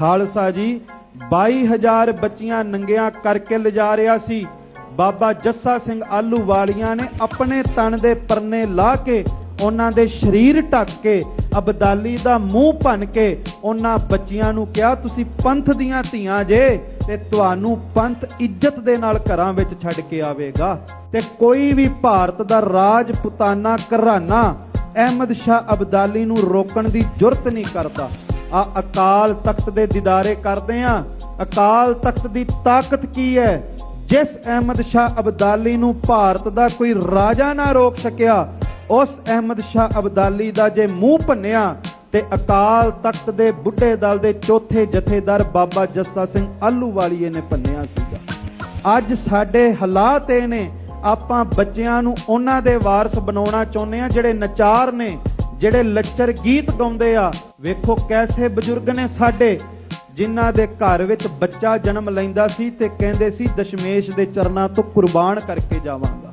ਖਾਲਸਾ ਜੀ 22000 ਬੱਚੀਆਂ ਨੰਗੀਆਂ ਕਰਕੇ ਲਿਜਾ ਰਿਹਾ ਸੀ। ਬਾਬਾ ਜੱਸਾ ਸਿੰਘ ਆਲੂ ਵਾਲੀਆਂ ਨੇ ਆਪਣੇ ਤਨ ਦੇ ਪਰਨੇ ਲਾ ਕੇ ਉਹਨਾਂ ਦੇ ਸਰੀਰ ਢੱਕ ਕੇ, ਅਬਦਾਲੀ ਦਾ ਮੂੰਹ ਭੰਨ ਕੇ ਉਹਨਾਂ ਬੱਚੀਆਂ ਨੂੰ ਕਿਹਾ, ਤੁਸੀਂ ਪੰਥ ਦੀਆਂ ਧੀਆਂ ਜੇ ਤੇ ਤੁਹਾਨੂੰ ਪੰਥ ਇੱਜ਼ਤ ਦੇ ਨਾਲ ਘਰਾਂ ਵਿੱਚ ਛੱਡ ਕੇ ਆਵੇਗਾ। ਤੇ ਕੋਈ ਵੀ ਭਾਰਤ ਦਾ ਰਾਜਪੂਤਾਨਾ ਘਰਾਣਾ ਅਹਿਮਦ ਸ਼ਾਹ ਅਬਦਾਲੀ ਨੂੰ ਰੋਕਣ ਦੀ ਜੁਰਤ ਨਹੀਂ ਕਰਦਾ। ਆ ਅਕਾਲ ਤਖਤ ਦੇ ਦੀਦਾਰੇ ਕਰਦੇ ਆ। ਅਕਾਲ ਤਖਤ ਦੀ ਤਾਕਤ ਕੀ ਹੈ? ਜਿਸ ਅਹਿਮਦ ਸ਼ਾਹ ਅਬਦਾਲੀ ਨੂੰ ਭਾਰਤ ਦਾ ਕੋਈ ਰਾਜਾ ਨਾ ਰੋਕ ਸਕਿਆ, ਉਸ ਅਹਿਮਦ ਸ਼ਾਹ ਅਬਦਾਲੀ ਦਾ ਜੇ ਮੂੰਹ ਭੰਨਿਆ, ਤੇ ਅਕਾਲ ਤਖਤ ਦੇ ਬੁੱਢੇ ਦਲ ਦੇ ਚੌਥੇ ਜਥੇਦਾਰ ਬਾਬਾ ਜੱਸਾ ਸਿੰਘ ਆਲੂਵਾਲੀਏ ਨੇ ਭੰਨਿਆ ਸੀਗਾ। ਅੱਜ ਸਾਡੇ ਹਾਲਾਤ ਇਹ ਨੇ, ਆਪਾਂ ਬੱਚਿਆਂ ਨੂੰ ਉਹਨਾਂ ਦੇ ਵਾਰਸ ਬਣਾਉਣਾ ਚਾਹੁੰਦੇ ਆ ਜਿਹੜੇ ਨਚਾਰ ਨੇ। ਜਿਹੜੇ ਲੱਚਰ ਗੀਤ ਗਾਉਂਦੇ ਆ, ਵੇਖੋ ਕੈਸੇ ਬਜ਼ੁਰਗ ਨੇ ਸਾਡੇ। ਜਿਨ੍ਹਾਂ ਦੇ ਘਰ ਵਿੱਚ ਬੱਚਾ ਜਨਮ ਲੈਂਦਾ ਸੀ ਤੇ ਕਹਿੰਦੇ ਸੀ, ਦਸ਼ਮੇਸ਼ ਦੇ ਚਰਨਾਂ ਤੋਂ ਕੁਰਬਾਨ ਕਰਕੇ ਜਾਵਾਂਗਾ।